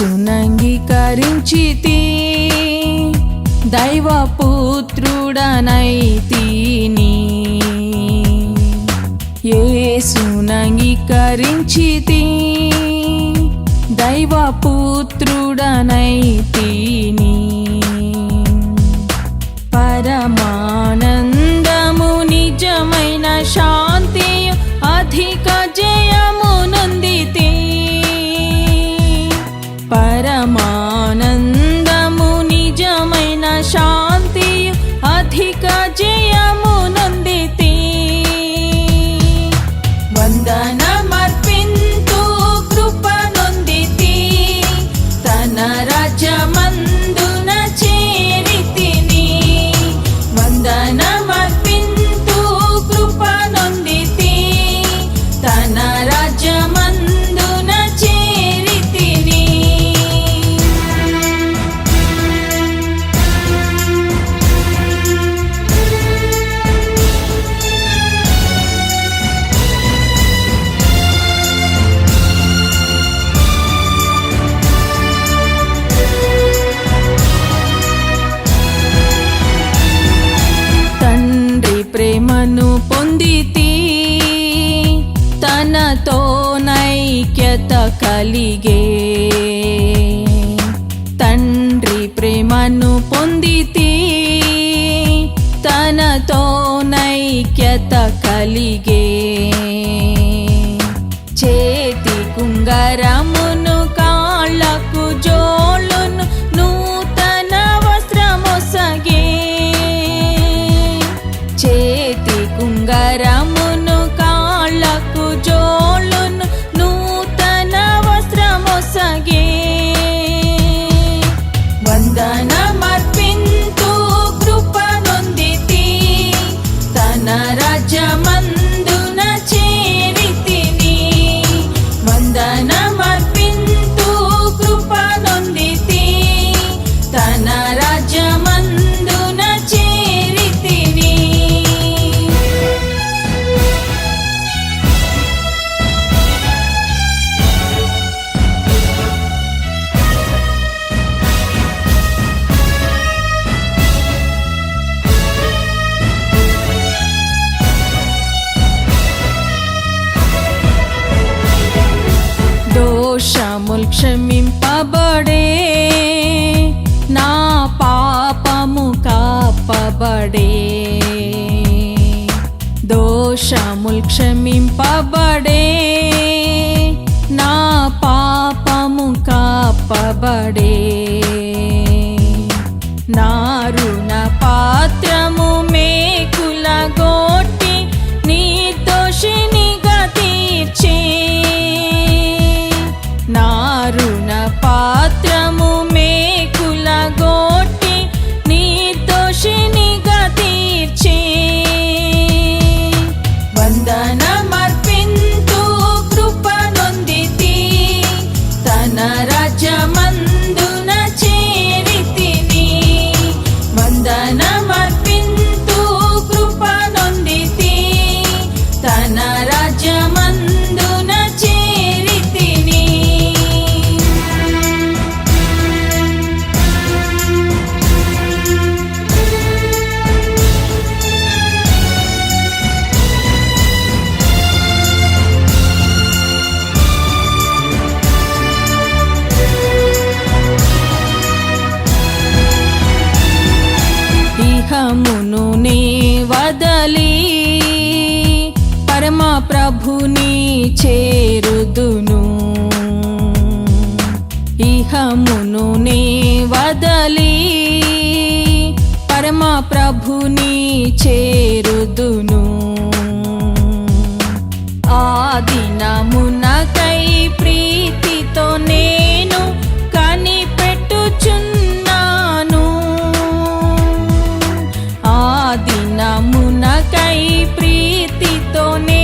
అంగీకరించితి దైవపుత్రుడనైతిని. ఏసునంగీకరించితి దైవపుత్రుడనైతిని. పరమానందము para amar. ప్రేమను పొందితి తనతో నైక్యత కలిగే. తండ్రి ప్రేమను పొందితి తనతో నైక్యత కలిగే. చేతి కుంగరము చేతి కాళ్ళకు జోలును నూతన వస్త్రమొసగే వందనమర్పింతు కృప నొందితి తన రాజ్యమందున చేరితిని. వందన దోషముల్ క్షమింపబడే నా పాపము కాపబడే దోషముల్ క్షమింపబడే నా పాపము కాపబడే నారుణ నారుణ పాత్రము మేకుల గోటి నిర్దోషినిగా తీర్చే లోకమును నీ వదలి పరమ ప్రభుని చేరుదును. ఇహమును నీ వదలి పరమ ప్రభుని చేరుదును. ఆ దినము దినమునకై ప్రీతితోనే